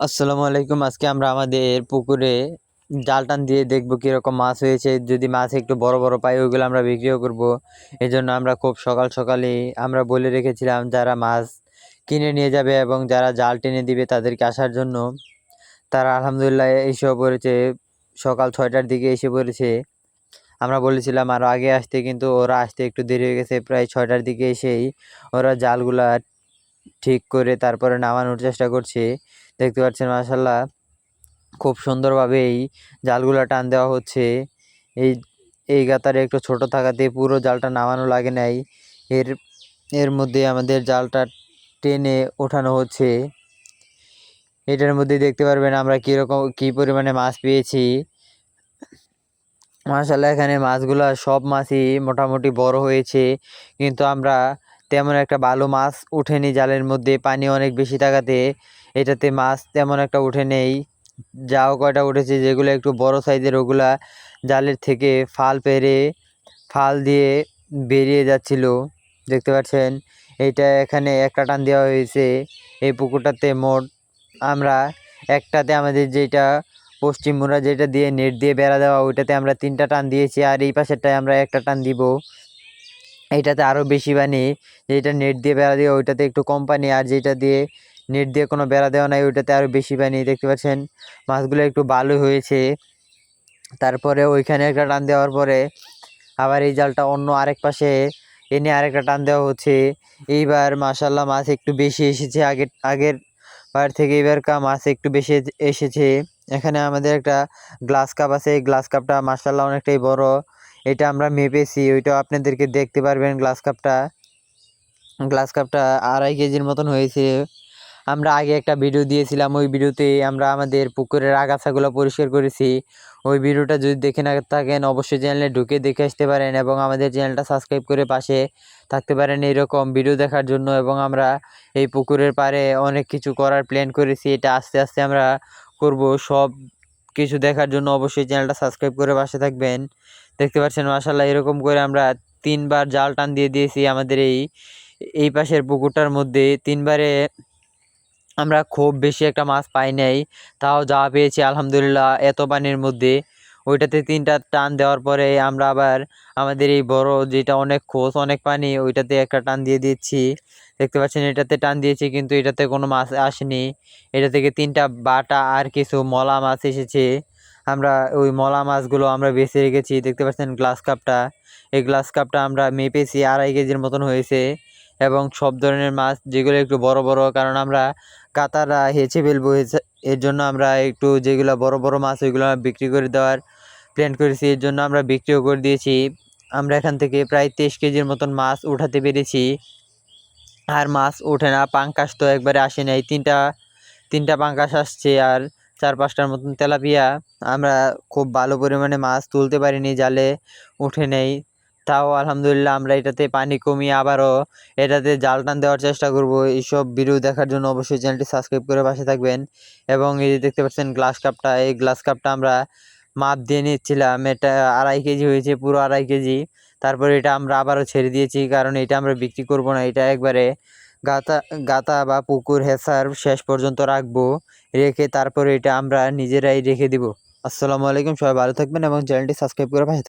আসসালামু আলাইকুম। আজকে আমরা আমাদের পুকুরে জাল টান দিয়ে দেখব কীরকম মাছ হয়েছে। যদি মাছ একটু বড় বড় পাই, ওইগুলো আমরা বিক্রিও করব। জন্য আমরা খুব সকাল সকালেই আমরা বলে রেখেছিলাম, যারা মাছ কিনে নিয়ে যাবে এবং যারা জাল টেনে দিবে তাদেরকে আসার জন্য। তারা আলহামদুলিল্লাহ এসেও পড়েছে, সকাল ছয়টার দিকে এসে পড়েছে। আমরা বলেছিলাম আরও আগে আসতে, কিন্তু ওরা আসতে একটু দেরি হয়ে গেছে। প্রায় ছয়টার দিকে এসেই ওরা জালগুলা ঠিক করে তারপরে নামানোর চেষ্টা করছে। দেখতে পাচ্ছেন মাশাল্লাহ খুব সুন্দরভাবে এই জালগুলা টান দেওয়া হচ্ছে। এই এই গাতারে একটু ছোট থাকাতে পুরো জালটা নামানো লাগে নাই। এর এর মধ্যে আমাদের জালটা টেনে ওঠানো হচ্ছে। এটার মধ্যে দেখতে পারবেন আমরা কীরকম, কী পরিমাণে মাছ পেয়েছি। মাশাল্লাহ এখানে মাছগুলা সব মাছই মোটামুটি বড় হয়েছে। কিন্তু আমরা তেমন একটা ভালো মাছ ওঠেনি জালের মধ্যে, পানি অনেক বেশি থাকাতে। এটাতে মাছ তেমন একটা উঠে নেই। যাও কয়টা উঠেছে যেগুলো একটু বড় সাইজের, ওগুলা জালের থেকে ফাল পেরে, ফাল দিয়ে বেরিয়ে যাচ্ছিল। দেখতে পাচ্ছেন এইটা এখানে একটা টান দেওয়া হয়েছে। এই পুকুরটাতে মোট আমরা একটাতে আমাদের যেটা পশ্চিম মোড়া যেটা দিয়ে নেট দিয়ে বেড়া দেওয়া, ওইটাতে আমরা তিনটা টান দিয়েছি। আর এই পাশেরটায় আমরা একটা টান দিব। এইটাতে আরও বেশি বানি, যেটা নেট দিয়ে বেড়া দেওয়া ওইটাতে একটু কম পানি আর যেটা দিয়ে নেট দিয়ে কোনো বেড়া দেওয়া নাই ওইটাতে আরও বেশি পানি দেখতে পাচ্ছেন? মাছগুলো একটু ভালো হয়েছে। তারপরে ওইখানে একটা টান দেওয়ার পরে আবার এই জালটা অন্য আরেক পাশে এনে আরেকটা টান দেওয়া হচ্ছে। এইবার মাসাল্লাহ মাছ একটু বেশি এসেছে আগের আগের বার থেকে এবারকার মাছ একটু বেশি এসেছে। এখানে আমাদের একটা গ্লাস কাপ আছে, এই গ্লাস কাপটা মাসাল্লাহ অনেকটাই বড়। এটা আমরা মেপেছি ওইটাও আপনাদেরকে দেখতে পারবেন গ্লাস কাপটা গ্লাস কাপটা আড়াই কেজির মতন হয়েছে। আমরা আগে একটা ভিডিও দিয়েছিলাম, ওই ভিডিওতে আমরা আমাদের পুকুরের আগাছাগুলো পরিষ্কার করেছি। ওই ভিডিওটা যদি দেখে না থাকেন, অবশ্যই চ্যানেলে ঢুকে দেখে আসতে পারেন এবং আমাদের চ্যানেলটা সাবস্ক্রাইব করে পাশে থাকতে পারেন এইরকম ভিডিও দেখার জন্য এবং আমরা এই পুকুরের পাড়ে অনেক কিছু করার প্ল্যান করেছি। এটা আস্তে আস্তে আমরা করব। সব কিছু দেখার জন্য অবশ্যই চ্যানেলটা সাবস্ক্রাইব করে পাশে থাকবেন। দেখতে পাচ্ছেন মাসাল্লাহ এরকম করে আমরা তিনবার জাল টান দিয়ে দিয়েছি আমাদের এই এই পাশের পুকুরটার মধ্যে। তিনবারে আমরা খুব বেশি একটা মাছ পাই নাই, তাও যা পেয়েছি, আলহামদুলিল্লাহ, এত পানির মধ্যে। ওইটাতে তিনটা টান দেওয়ার পরে আমরা আবার আমাদের এই বড় যেটা অনেক খোঁজ অনেক পানি, ওইটাতে একটা টান দিয়ে দিচ্ছি। দেখতে পাচ্ছেন, এটাতে টান দিয়েছি কিন্তু এটাতে কোনো মাছ আসেনি। এটা থেকে তিনটা বাটা আর কিছু মলা মাছ এসেছে। আমরা ওই মলা মাছগুলো আমরা বেছে রেখেছি। দেখতে পাচ্ছেন, গ্লাস কাপটা। এই গ্লাস কাপটা আমরা মেপেছি আড়াই কেজির মতন হয়েছে। এবং সব ধরনের মাছ, যেগুলো একটু বড় বড়, কারণ আমরা কাতারা হেঁচে ফেলব এর জন্য আমরা একটু যেগুলো বড় বড় মাছ, ওইগুলো বিক্রি করে দেওয়ার প্ল্যান করেছি। এর জন্য আমরা বিক্রিও করে দিয়েছি। আমরা এখান থেকে প্রায় তেইশ কেজির মতন মাছ উঠাতে পেরেছি। আর মাছ ওঠে না, পাঙ্কাশ তো একবারে আসে নাই। তিনটা তিনটা পাঙ্কাশ আসছে আর চার পাঁচটার মতন তেলাপিয়া। আমরা খুব ভালো পরিমাণে মাছ তুলতে পারিনি, জালে উঠে নেই। তাও আলহামদুলিল্লাহ আমরা এটাতে পানি কমিয়ে আবারও এটাতে জাল টান দেওয়ার চেষ্টা করব। এইসব ভিডিও দেখার জন্য অবশ্যই চ্যানেলটি সাবস্ক্রাইব করে পাশে থাকবেন। এবং এই যে দেখতে পাচ্ছেন গ্লাস কাপটা এই গ্লাস কাপটা আমরা মাপ দিয়ে নিচ্ছিলাম। এটা আড়াই কেজি হয়েছে, পুরো আড়াই কেজি। তারপর এটা আমরা আবারও ছেড়ে দিয়েছি, কারণ এটা আমরা বিক্রি করব না। এটা একবারে গাতা গাতা বা পুকুর হেসার শেষ পর্যন্ত রাখব, রেখে তারপরে এটা আমরা নিজেরাই রেখে দিব। আসসালামু আলাইকুম, সবাই ভালো থাকবেন এবং চ্যানেলটি সাবস্ক্রাইব করে পাশে